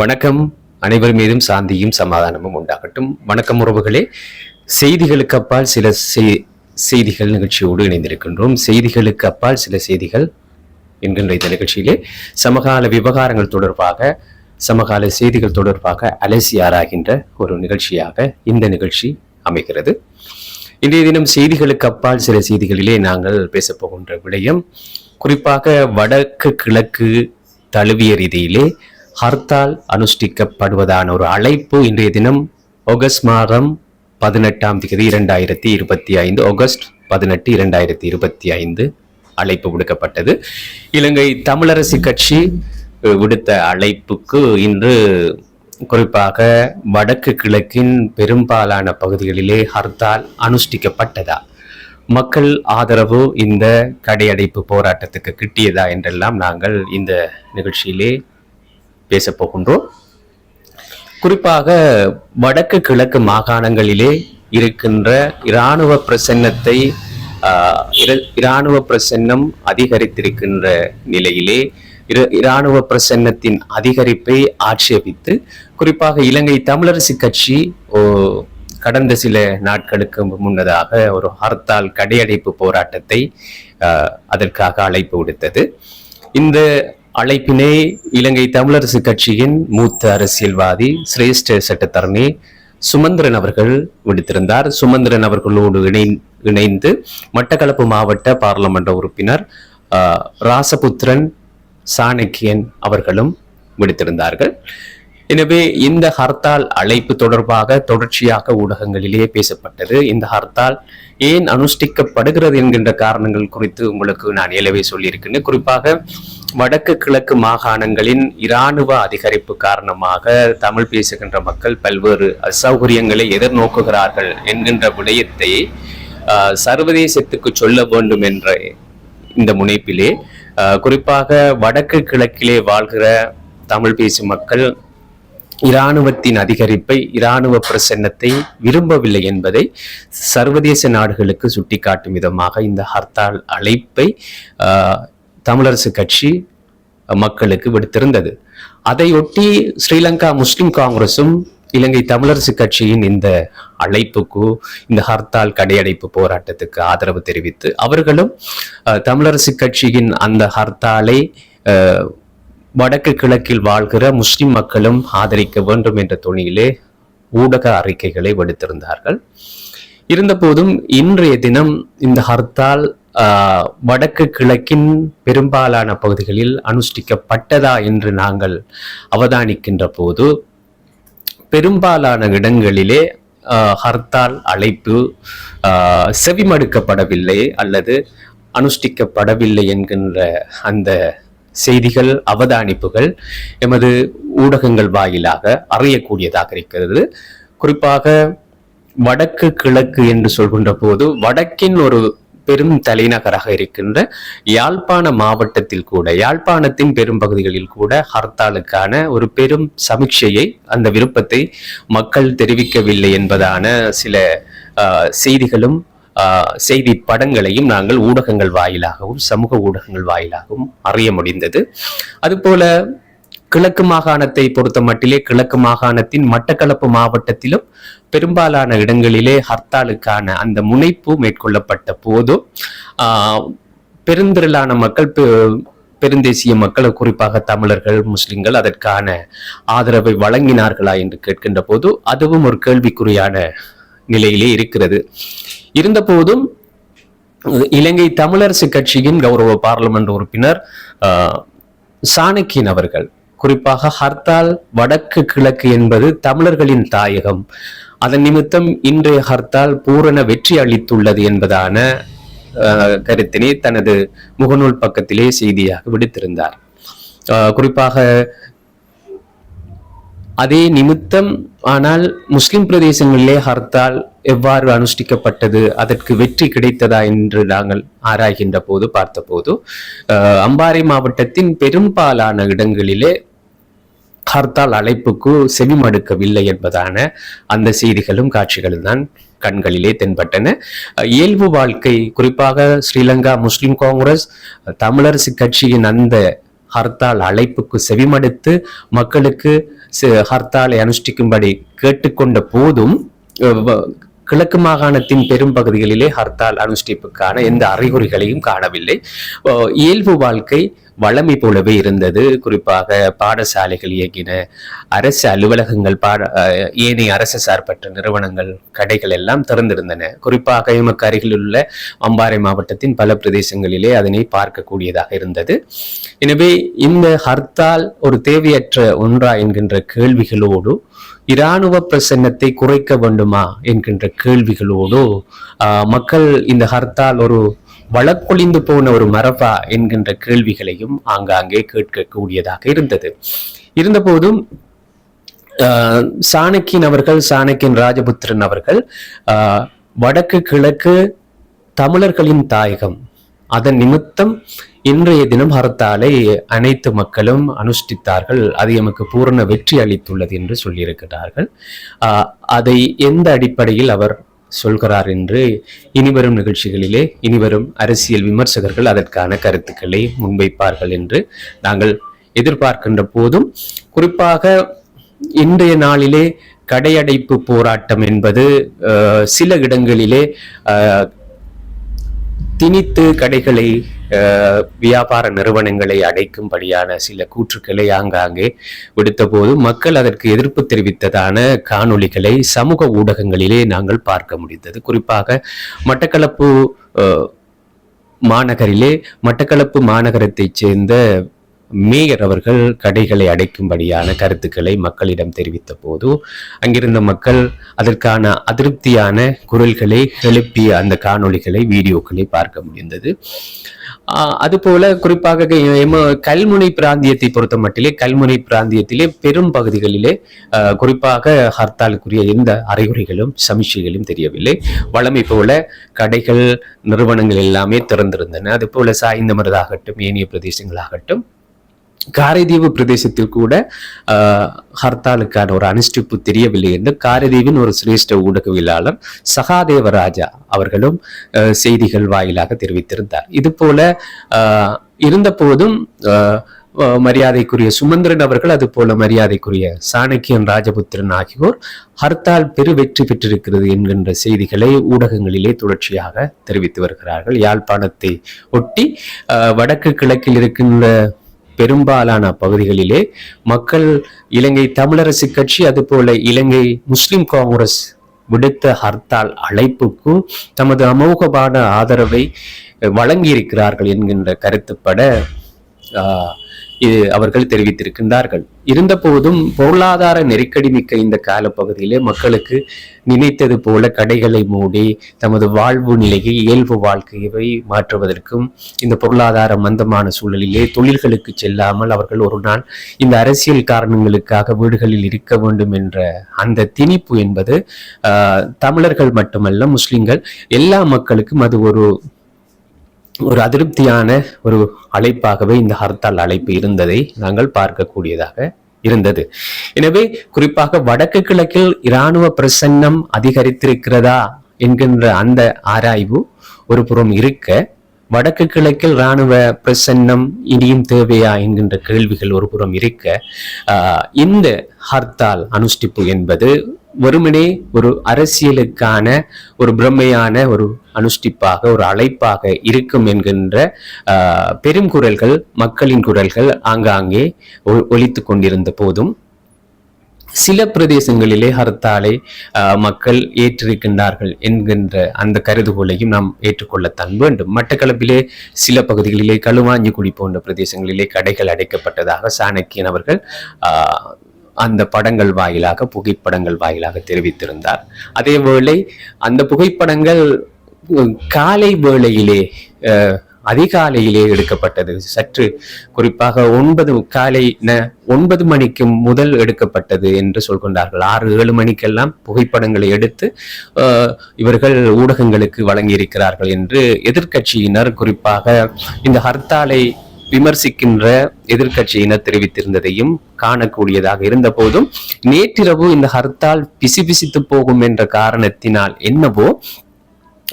வணக்கம். அனைவர் மீதும் சாந்தியும் சமாதானமும் உண்டாகட்டும். வணக்கம் உறவுகளே. செய்திகளுக்கு அப்பால் சில செய்திகள் நிகழ்ச்சியோடு இணைந்திருக்கின்றோம். செய்திகளுக்கு அப்பால் சில செய்திகள் என்கின்ற இந்த நிகழ்ச்சியிலே. சமகால விவகாரங்கள் தொடர்பாக சமகால செய்திகள் தொடர்பாக அலசி ஆராகின்ற ஒரு நிகழ்ச்சியாக இந்த நிகழ்ச்சி அமைகிறது. இன்றைய தினம் செய்திகளுக்கு அப்பால் சில செய்திகளிலே நாங்கள் பேசப்போகின்ற விடயம் குறிப்பாக வடக்கு கிழக்கு தழுவிய ரீதியிலே ஹர்த்தால் அனுஷ்டிக்கப்படுவதான ஒரு அழைப்பு இன்றைய தினம் ஆகஸ்ட் மாதம் பதினெட்டாம் தேதி இரண்டாயிரத்தி இருபத்தி ஐந்து ஆகஸ்ட் பதினெட்டு இரண்டாயிரத்தி இருபத்தி ஐந்து அழைப்பு விடுக்கப்பட்டது. இலங்கை தமிழரசு கட்சி விடுத்த அழைப்புக்கு இன்று குறிப்பாக வடக்கு கிழக்கின் பெரும்பாலான பகுதிகளிலே ஹர்த்தால் அனுஷ்டிக்கப்பட்டதா? மக்கள் ஆதரவு இந்த கடையடைப்பு போராட்டத்துக்கு கிட்டியதா என்றெல்லாம் நாங்கள் இந்த நிகழ்ச்சியிலே பேசப் போகின்றோம் குறிப்பாக வடக்கு கிழக்கு மாகாணங்களிலே இருக்கின்ற இராணுவ பிரசன்னத்தை இராணுவ பிரசன்னம் அதிகரித்திருக்கின்ற நிலையிலே இராணுவ பிரசன்னத்தின் அதிகரிப்பை ஆட்சேபித்து குறிப்பாக இலங்கை தமிழரசு கட்சி ஓ, கடந்த சில நாட்களுக்கு முன்னதாக ஒரு ஹர்த்தால் கடையடைப்பு போராட்டத்தை அதற்காக அழைப்பு விடுத்தது. இந்த அழைப்பினை இலங்கை தமிழரசு கட்சியின் மூத்த அரசியல்வாதி சிரேஷ்ட சட்டத்தரணி சுமந்திரன் அவர்கள் விடுத்திருந்தார். சுமந்திரன் அவர்களோடு இணை இணைந்து மட்டக்களப்பு மாவட்ட பாராளுமன்ற உறுப்பினர் ராசபுத்திரன் சாணக்கியன் அவர்களும் விடுத்திருந்தார்கள். எனவே இந்த ஹர்த்தால் அழைப்பு தொடர்பாக தொடர்ச்சியாக ஊடகங்களிலே பேசப்பட்டது. இந்த ஹர்த்தால் ஏன் அனுஷ்டிக்கப்படுகிறது என்கின்ற காரணங்கள் குறித்து உங்களுக்கு நான் ஏலவே சொல்லியிருக்கிறேன். குறிப்பாக வடக்கு கிழக்கு மாகாணங்களின் இராணுவ அதிகரிப்பு காரணமாக தமிழ் பேசுகின்ற மக்கள் பல்வேறு அசௌகரியங்களை எதிர்நோக்குகிறார்கள் என்கின்ற விடயத்தை சர்வதேசத்துக்கு சொல்ல வேண்டும் என்ற இந்த முனைப்பிலே குறிப்பாக வடக்கு கிழக்கிலே வாழ்கிற தமிழ் பேசும் மக்கள் இராணுவத்தின் அதிகரிப்பை இராணுவ பிரசன்னத்தை விரும்பவில்லை என்பதை சர்வதேச நாடுகளுக்கு சுட்டிக்காட்டும் விதமாக இந்த ஹர்த்தால் அழைப்பை தமிழரசு கட்சி மக்களுக்கு விடுத்திருந்தது. அதையொட்டி ஸ்ரீலங்கா முஸ்லிம் காங்கிரசும் இலங்கை தமிழரசு கட்சியின் இந்த அழைப்புக்கு இந்த ஹர்த்தால் கடையடைப்பு போராட்டத்துக்கு ஆதரவு தெரிவித்து அவர்களும் தமிழரசு கட்சியின் அந்த ஹர்த்தாலை வடக்கு கிழக்கில் வாழ்கிற முஸ்லிம் மக்களும் ஆதரிக்க வேண்டும் என்ற துணியிலே ஊடக அறிக்கைகளை விடுத்திருந்தார்கள். இருந்தபோதும் இன்றைய தினம் இந்த ஹர்த்தால் வடக்கு கிழக்கின் பெரும்பாலான பகுதிகளில் அனுஷ்டிக்கப்பட்டதா என்று நாங்கள் அவதானிக்கின்ற போது பெரும்பாலான இடங்களிலே ஹர்த்தால் அழைப்பு செவிமடுக்கப்படவில்லை அல்லது அனுஷ்டிக்கப்படவில்லை என்கின்ற அந்த செய்திகள் அவதானிப்புகள் எமது ஊடகங்கள் வாயிலாக அறியக்கூடியதாக இருக்கிறது. குறிப்பாக வடக்கு கிழக்கு என்று சொல்கின்ற போது வடக்கின் ஒரு பெரும் தலைநகராக இருக்கின்ற யாழ்ப்பாண மாவட்டத்தில் கூட யாழ்ப்பாணத்தின் பெரும் பகுதிகளில் கூட ஹர்த்தாலுக்கான ஒரு பெரும் சமீட்சையை அந்த விருப்பத்தை மக்கள் தெரிவிக்கவில்லை என்பதான சில ஆஹ், செய்திகளும் செய்தி படங்களையும் நாங்கள் ஊடகங்கள் வாயிலாகவும் சமூக ஊடகங்கள் வாயிலாகவும் அறிய முடிந்தது. அதுபோல கிழக்கு மாகாணத்தை பொறுத்த மட்டிலே கிழக்கு மாகாணத்தின் மட்டக்களப்பு மாவட்டத்திலும் பெரும்பாலான இடங்களிலே ஹர்த்தாலுக்கான அந்த முனைப்பு மேற்கொள்ளப்பட்ட போதும் ஆஹ், பெருந்திரளான மக்கள் பெ- பெருந்தேசிய மக்கள் குறிப்பாக தமிழர்கள் முஸ்லிம்கள் அதற்கான ஆதரவை வழங்கினார்களா என்று கேட்கின்ற போது அதுவும் ஒரு கேள்விக்குறியான நிலையிலே இருக்கிறது. இருந்தபோதும் இலங்கை தமிழரசு கட்சியின் கௌரவ பாராளுமன்ற உறுப்பினர் சாணக்கியன் அவர்கள். குறிப்பாக ஹர்த்தால் வடக்கு கிழக்கு என்பது தமிழர்களின் தாயகம். அதன் நிமித்தம் இன்றைய ஹர்த்தால் பூரண வெற்றி அளித்துள்ளது என்பதான கருத்தினை தனது முகநூல் பக்கத்திலே செய்தியாக விடுத்திருந்தார். ஆஹ், குறிப்பாக அதே நிமித்தம் ஆனால் முஸ்லிம் பிரதேசங்களிலே ஹர்த்தால் எவ்வாறு அனுஷ்டிக்கப்பட்டது அதற்கு வெற்றி கிடைத்ததா என்று நாங்கள் ஆராய்கின்ற போது பார்த்தபோது அம்பாறை மாவட்டத்தின் பெரும்பாலான இடங்களிலே ஹர்த்தால் அழைப்புக்கு செவிமடுக்கவில்லை என்பதான அந்த செய்திகளும் காட்சிகளும் தான் கண்களிலே தென்பட்டன. இயல்பு வாழ்க்கை குறிப்பாக ஸ்ரீலங்கா முஸ்லிம் காங்கிரஸ் தமிழரசு கட்சியின் அந்த ஹர்த்தால் அழைப்புக்கு செவிமடுத்து மக்களுக்கு செ- ஹர்த்தாலை அனுஷ்டிக்கும்படி கேட்டுக்கொண்ட போதும் கிழக்கு மாகாணத்தின் பெரும் பகுதிகளிலே ஹர்த்தால் அனுஷ்டிப்புக்கான எந்த அறிகுறிகளையும் காணவில்லை. இயல்பு வாழ்க்கை வளமை போலவே இருந்தது. குறிப்பாக பாடசாலைகள் இயங்கின அரசு அலுவலகங்கள் பாட ஏனைய அரசு சார்பற்ற நிறுவனங்கள் கடைகள் எல்லாம் திறந்திருந்தன. குறிப்பாக எமக்கு அருகில் உள்ள அம்பாறை மாவட்டத்தின் பல பிரதேசங்களிலே அதனை பார்க்கக்கூடியதாக இருந்தது. எனவே இந்த ஹர்த்தால் ஒரு தேவையற்ற ஒன்றா என்கின்ற கேள்விகளோடு இராணுவ பிரசன்னத்தை குறைக்க வேண்டுமா என்கின்ற கேள்விகளோடு ஆஹ், மக்கள் இந்த ஹர்த்தால் ஒரு வழக்கொழிந்து போன ஒரு மரபா என்கின்ற கேள்விகளையும் ஆங்காங்கே கேட்கக்கூடியதாக இருந்தது. இருந்தபோதும் ஆஹ், சாணக்கியன் அவர்கள் சாணக்கியன் ராஜபுத்திரன் அவர்கள் வடக்கு கிழக்கு தமிழர்களின் தாயகம் அதன் நிமித்தம் இன்றைய தினம் ஹர்த்தாலை அனைத்து மக்களும் அனுஷ்டித்தார்கள். அது எமக்கு பூரண வெற்றி அளித்துள்ளது என்று சொல்லியிருக்கிறார்கள். ஆஹ், அதை எந்த அடிப்படையில் அவர் சொல்கிறார் என்று இனிவரும் நிகழ்ச்சிகளிலே இனிவரும் அரசியல் விமர்சகர்கள் அதற்கான கருத்துக்களை முன்வைப்பார்கள் என்று நாங்கள் எதிர்பார்க்கின்ற போதும் குறிப்பாக இன்றைய நாளிலே கடையடைப்பு போராட்டம் என்பது சில இடங்களிலே திணித்து கடைகளை வியாபார நிறுவனங்களை அடைக்கும்படியான சில கூற்றுக்களை ஆங்காங்கே விடுத்தபோது மக்கள் அதற்கு எதிர்ப்பு தெரிவித்ததான காணொளிகளை சமூக ஊடகங்களிலே நாங்கள் பார்க்க முடிந்தது. குறிப்பாக மட்டக்களப்பு மாநகரிலே மட்டக்களப்பு மாநகரத்தைச் சேர்ந்த மேயர் அவர்கள் கடைகளை அடைக்கும்படியான கருத்துக்களை மக்களிடம் தெரிவித்த போது அங்கிருந்த மக்கள் அதற்கான அதிருப்தியான குரல்களை எழுப்பிய அந்த காணொளிகளை வீடியோக்களை பார்க்க முடிந்தது. அதுபோல குறிப்பாக கல்முனை பிராந்தியத்தை பொறுத்த மட்டிலே கல்முனை பிராந்தியத்திலே பெரும் பகுதிகளிலே குறிப்பாக ஹர்த்தாலுக்குரிய எந்த அறிகுறிகளும் சமிச்சைகளும் தெரியவில்லை. வளமை போல கடைகள் நிறுவனங்கள் எல்லாமே திறந்திருந்தன. அது போல சாய்ந்தமரதாகட்டும் ஏனைய பிரதேசங்களாகட்டும் காரைதீவு பிரதேசத்தில் கூட ஹர்த்தாலுக்கான ஒரு அனுஷ்டிப்பு தெரியவில்லை என்று காரைதீவின் ஒரு சிரேஷ்ட ஊடகவியலாளர் சகாதேவராஜா அவர்களும் செய்திகள் வாயிலாக தெரிவித்திருந்தார். இது போல இருந்த போதும் மரியாதைக்குரிய சுமந்திரன் அவர்கள் அது போல மரியாதைக்குரிய சாணக்கியன் ராஜபுத்திரன் ஆகியோர் ஹர்த்தால் பெரு வெற்றி பெற்றிருக்கிறது என்கின்ற செய்திகளை ஊடகங்களிலே தொடர்ச்சியாக தெரிவித்து வருகிறார்கள். யாழ்ப்பாணத்தை ஒட்டி வடக்கு கிழக்கில் இருக்கின்ற பெரும்பாலான பகுதிகளிலே மக்கள் இலங்கை தமிழரசு கட்சி அதுபோல இலங்கை முஸ்லிம் காங்கிரஸ் விடுத்த ஹர்த்தால் அழைப்புக்கு தமது அமோகமான ஆதரவை வழங்கியிருக்கிறார்கள் என்கின்ற கருத்துப்பட அவர்கள் தெரிவித்திருக்கின்றார்கள். இருந்தபோதும் பொருளாதார நெருக்கடி மிக்க இந்த காலப்பகுதியிலே மக்களுக்கு நினைத்தது போல கடைகளை மூடி தமது வாழ்வு நிலையை இயல்பு வாழ்க்கையை மாற்றுவதற்கும் இந்த பொருளாதார மந்தமான சூழலிலே தொழில்களுக்கு செல்லாமல் அவர்கள் ஒரு நாள் இந்த அரசியல் காரணங்களுக்காக வீடுகளில் இருக்க வேண்டும் என்ற அந்த திணிப்பு என்பது தமிழர்கள் மட்டுமல்ல முஸ்லிம்கள் எல்லா மக்களுக்கும் அது ஒரு ஒரு அதிருப்தியான ஒரு அழைப்பாகவே இந்த ஹர்த்தால் அழைப்பு இருந்ததை நாங்கள் பார்க்கக்கூடியதாக இருந்தது. எனவே குறிப்பாக வடக்கு கிழக்கில் இராணுவ பிரசன்னம் அதிகரித்திருக்கிறதா என்கின்ற அந்த ஆராய்வு ஒரு புறம் இருக்க வடக்கு கிழக்கில் இராணுவ பிரசன்னம் இனியும் தேவையா என்கின்ற கேள்விகள் ஒரு புறம் இருக்க இந்த ஹர்த்தால் அனுஷ்டிப்பு என்பது வெறுமனே ஒரு அரசியலுக்கான ஒரு பிரம்மையான ஒரு அனுஷ்டிப்பாக ஒரு அழைப்பாக இருக்கும் என்கின்ற பெரும் குரல்கள் மக்களின் குரல்கள் ஆங்காங்கே ஒ- கொண்டிருந்த போதும் சில பிரதேசங்களிலே ஹர்த்தாலை மக்கள் ஏற்றிருக்கின்றார்கள் என்கின்ற அந்த கருதுகோளையும் நாம் ஏற்றுக்கொள்ளத்தான் வேண்டும். மட்டக்களப்பிலே சில பகுதிகளிலே களுவாஞ்சிக்குடி போன்ற பிரதேசங்களிலே கடைகள் அடைக்கப்பட்டதாக சாணக்கியன் அவர்கள் அந்த படங்கள் வாயிலாக புகைப்படங்கள் வாயிலாக தெரிவித்திருந்தார். அதேவேளை அந்த புகைப்படங்கள் காலை வேளையிலே அதிகாலையிலே எடுக்கப்பட்டது. சற்று குறிப்பாக ஒன்பது காலை ஒன்பது மணிக்கு முதல் எடுக்கப்பட்டது என்று சொல்கின்றார்கள். ஆறு ஏழு மணிக்கெல்லாம் புகைப்படங்களை எடுத்து இவர்கள் ஊடகங்களுக்கு வழங்கியிருக்கிறார்கள் என்று எதிர்க்கட்சியினர் குறிப்பாக இந்த ஹர்த்தாலை விமர்சிக்கின்ற எதிர்க்கட்சியினர் தெரிவித்திருந்ததையும் காணக்கூடியதாக இருந்த போதும் நேற்றிரவு இந்த ஹர்த்தால் பிசிபிசித்து போகும் என்ற காரணத்தினால் என்னவோ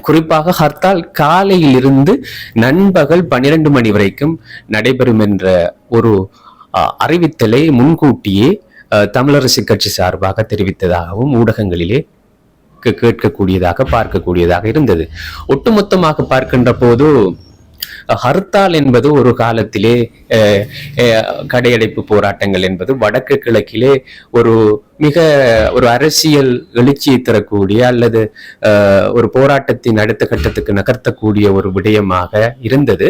குறிப்பாக ஹர்த்தால் காலையிலிருந்து நண்பகல் பன்னிரண்டு மணி வரைக்கும் நடைபெறும் என்ற ஒரு அஹ், அறிவித்தலை முன்கூட்டியே தமிழரசு கட்சி சார்பாக தெரிவித்ததாகவும் ஊடகங்களிலே கே- கேட்கக்கூடியதாக பார்க்கக்கூடியதாக இருந்தது. ஒட்டுமொத்தமாக பார்க்கின்ற போது ஹர்த்தால் என்பது ஒரு காலத்திலே கடையடைப்பு போராட்டங்கள் என்பது வடக்கு கிழக்கிலே ஒரு மிக ஒரு அரசியல் எழுச்சியை தரக்கூடிய அல்லது ஒரு போராட்டத்தின் அடுத்த கட்டத்துக்கு நகர்த்தக்கூடிய ஒரு விடயமாக இருந்தது.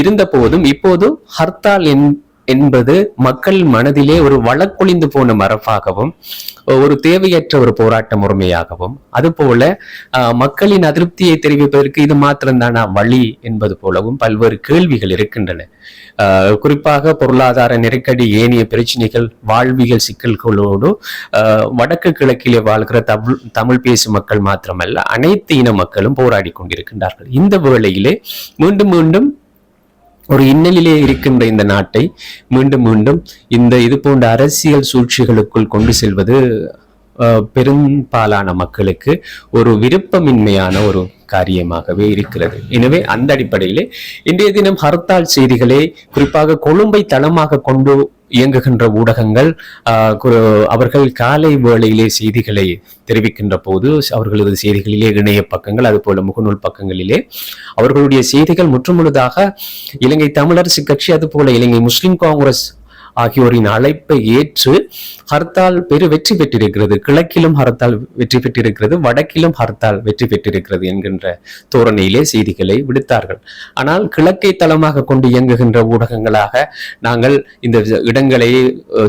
இருந்த போதும் இப்போது ஹர்த்தால் என் என்பது மக்கள் மனதிலே ஒரு வழக்கொழிந்து போன மரபாகவும் ஒரு தேவையற்ற ஒரு போராட்ட முறைமையாகவும் அதுபோல மக்களின் அதிருப்தியை தெரிவிப்பதற்கு இது மாத்திரம்தானா வழி என்பது போலவும் பல்வேறு கேள்விகள் இருக்கின்றன. குறிப்பாக பொருளாதார நெருக்கடி ஏனைய பிரச்சனைகள் வாழ்வியல் சிக்கல்களோடு வடக்கு கிழக்கிலே வாழ்கிற தமிழ் தமிழ் பேசும் மக்கள் மாத்திரமல்ல அனைத்து இன மக்களும் போராடி கொண்டிருக்கின்றார்கள். இந்த வேளையிலே மீண்டும் மீண்டும் ஒரு இன்னலிலே இருக்கின்ற இந்த நாட்டை மீண்டும் மீண்டும் இந்த இது போன்ற அரசியல் சூழ்ச்சிகளுக்குள் கொண்டு செல்வது பெரும்பாலான மக்களுக்கு ஒரு விருப்பமின்மையான ஒரு காரியமாகவே இருக்கிறது. எனவே அந்த அடிப்படையிலே இன்றைய தினம் ஹர்த்தால் செய்திகளை குறிப்பாக கொழும்பை தளமாக கொண்டு இயங்குகின்ற ஊடகங்கள் அவர்கள் காலை வேளையிலே செய்திகளை தெரிவிக்கின்ற போது அவர்களது செய்திகளிலே இணைய பக்கங்கள் அதுபோல முகநூல் பக்கங்களிலே அவர்களுடைய செய்திகள் முற்றுமுழுதாக இலங்கை தமிழரசு கட்சி அதுபோல இலங்கை முஸ்லிம் காங்கிரஸ் ஆகியோரின் அழைப்பை ஏற்று ஹர்த்தால் பெரு வெற்றி பெற்றிருக்கிறது. கிழக்கிலும் ஹர்த்தால் வெற்றி பெற்றிருக்கிறது வடக்கிலும் ஹர்த்தால் வெற்றி பெற்றிருக்கிறது என்கின்ற தோரணையிலே செய்திகளை விடுத்தார்கள். ஆனால் கிழக்கை தளமாக கொண்டு இயங்குகின்ற ஊடகங்களாக நாங்கள் இந்த இடங்களை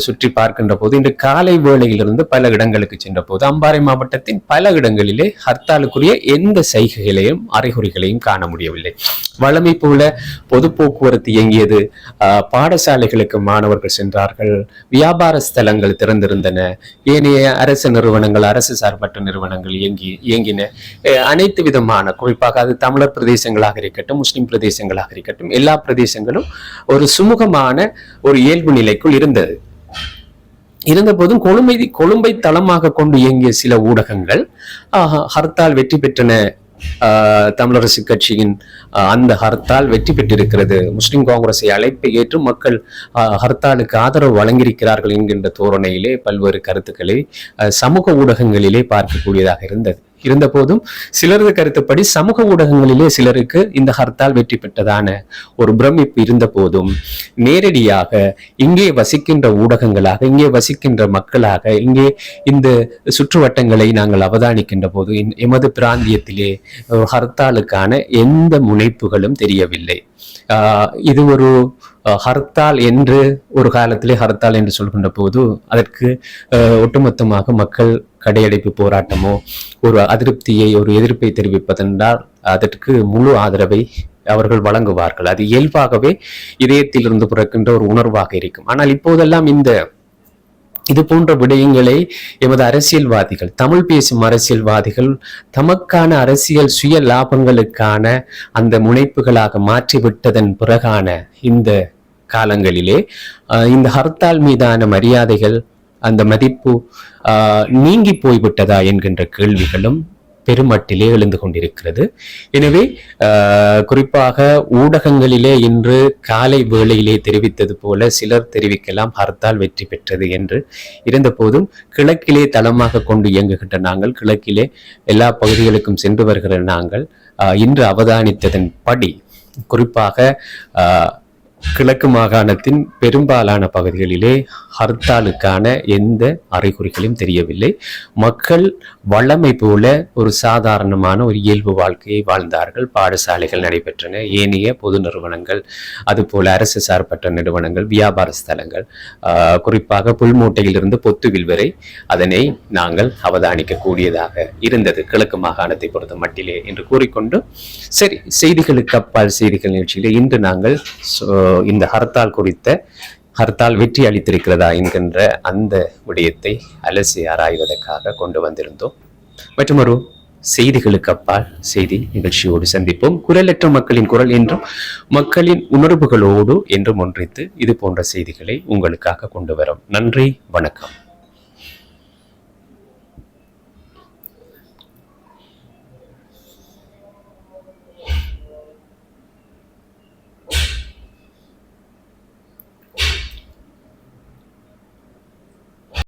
சுற்றி பார்க்கின்ற போது இன்று காலை வேளையிலிருந்து பல இடங்களுக்கு சென்ற போது அம்பாறை மாவட்டத்தின் பல இடங்களிலே ஹர்த்தாலுக்குரிய எந்த சைகைகளையும் அறிகுறிகளையும் காண முடியவில்லை. வளமை போல பொது போக்குவரத்து இயங்கியது ஆஹ், பாடசாலைகளுக்கு மாணவர்கள் சென்றார்கள். வியாபார ஸ்தலங்கள் திறந்திருந்தன. ஏனைய அரசு நிறுவனங்கள் அரசு சார்பற்ற நிறுவனங்கள் இயங்கி இயங்கின. அனைத்து விதமான குறிப்பாக அது தமிழர் பிரதேசங்களாக இருக்கட்டும் முஸ்லிம் பிரதேசங்களாக இருக்கட்டும் எல்லா பிரதேசங்களும் ஒரு சுமூகமான ஒரு இயல்பு நிலைக்குள் இருந்தது. இருந்தபோதும் கொழும்பை கொழும்பை தளமாக கொண்டு இயங்கிய சில ஊடகங்கள் ஹர்த்தால் வெற்றி பெற்றன. தமிழரசு கட்சியின் ஆஹ், அந்த ஹர்த்தால் வெற்றி பெற்றிருக்கிறது. முஸ்லிம் காங்கிரஸை அழைப்பை ஏற்று மக்கள் ஆஹ், ஹர்த்தாலுக்கு ஆதரவு வழங்கியிருக்கிறார்கள் என்கின்ற தோரணையிலே பல்வேறு கருத்துக்களை ஆஹ், சமூக ஊடகங்களிலே பார்க்கக்கூடியதாக இருந்தது. இருந்தபோதும் சிலரது கருத்துப்படி சமூக ஊடகங்களிலே சிலருக்கு இந்த ஹர்த்தால் வெற்றி பெற்றதான ஒரு பிரமிப்பு இருந்த போதும் நேரடியாக இங்கே வசிக்கின்ற ஊடகங்களாக இங்கே வசிக்கின்ற மக்களாக இங்கே இந்த சுற்றுவட்டங்களை நாங்கள் அவதானிக்கின்ற போது எமது பிராந்தியத்திலே ஹர்த்தாலுக்கான எந்த முனைப்புகளும் தெரியவில்லை. இது ஒரு ஹர்த்தால் என்று ஒரு காலத்திலே ஹர்த்தால் என்று சொல்கின்ற போது அதற்கு ஒட்டுமொத்தமாக மக்கள் கடையடைப்பு போராட்டமோ ஒரு அதிருப்தியை ஒரு எதிர்ப்பை தெரிவிப்பதென்றால் அதற்கு முழு ஆதரவை அவர்கள் வழங்குவார்கள். அது இயல்பாகவே இதயத்திலிருந்து பிறக்கின்ற ஒரு உணர்வாக இருக்கும். ஆனால் இப்போதெல்லாம் இந்த இது போன்ற விடயங்களை எமது அரசியல்வாதிகள் தமிழ் பேசும் அரசியல்வாதிகள் தமக்கான அரசியல் சுய லாபங்களுக்கான அந்த முனைப்புகளாக மாற்றிவிட்டதன் பிறகான இந்த காலங்களிலே இந்த ஹர்த்தால் மீதான மரியாதைகள் அந்த மதிப்பு நீங்கி போய்விட்டதா என்கின்ற கேள்விகளும் பெருமட்டிலே எழுந்து கொண்டிருக்கிறது. எனவே குறிப்பாக ஊடகங்களிலே இன்று காலை வேளையிலே தெரிவித்தது போல சிலர் தெரிவிக்கலாம் ஹர்த்தால் வெற்றி பெற்றது என்று. இருந்தபோதும் கிழக்கிலே தளமாக கொண்டு இயங்குகின்ற நாங்கள் கிழக்கிலே எல்லா பகுதிகளுக்கும் சென்று வருகிற நாங்கள் இன்று அவதானித்ததன் படி குறிப்பாக கிழக்கு மாகாணத்தின் பெரும்பாலான பகுதிகளிலே ஹர்த்தாலுக்கான எந்த அறிகுறிகளும் தெரியவில்லை. மக்கள் வல்லமை போல ஒரு சாதாரணமான ஒரு இயல்பு வாழ்க்கையை வாழ்ந்தார்கள். பாடசாலைகள் நடைபெற்றன. ஏனைய பொது நிறுவனங்கள் அதுபோல அரசு சார்பற்ற நிறுவனங்கள் வியாபார ஸ்தலங்கள் குறிப்பாக புல்மூட்டையிலிருந்து பொத்துவில் வரை அதனை நாங்கள் அவதானிக்கக்கூடியதாக இருந்தது. கிழக்கு மாகாணத்தை பொறுத்த மட்டிலே என்று கூறிக்கொண்டு சரி செய்திகளுக்கு அப்பால் செய்திகள் நிகழ்ச்சியிலே இன்று நாங்கள் சோ- இந்த ஹர்த்தால் குறித்த ஹர்த்தால் வெற்றி அளித்திருக்கிறதா என்கின்ற அந்த விடயத்தை அலசி ஆராய்வதற்காக கொண்டு வந்திருந்தோம். மற்றும் ஒரு செய்திகளுக்கு அப்பால் செய்தி நிகழ்ச்சியோடு சந்திப்போம். குரலற்ற மக்களின் குரல் என்றும் மக்களின் உணர்வுகளோடு என்றும் ஒன்றித்து இது போன்ற செய்திகளை உங்களுக்காக கொண்டு வரும். நன்றி வணக்கம்.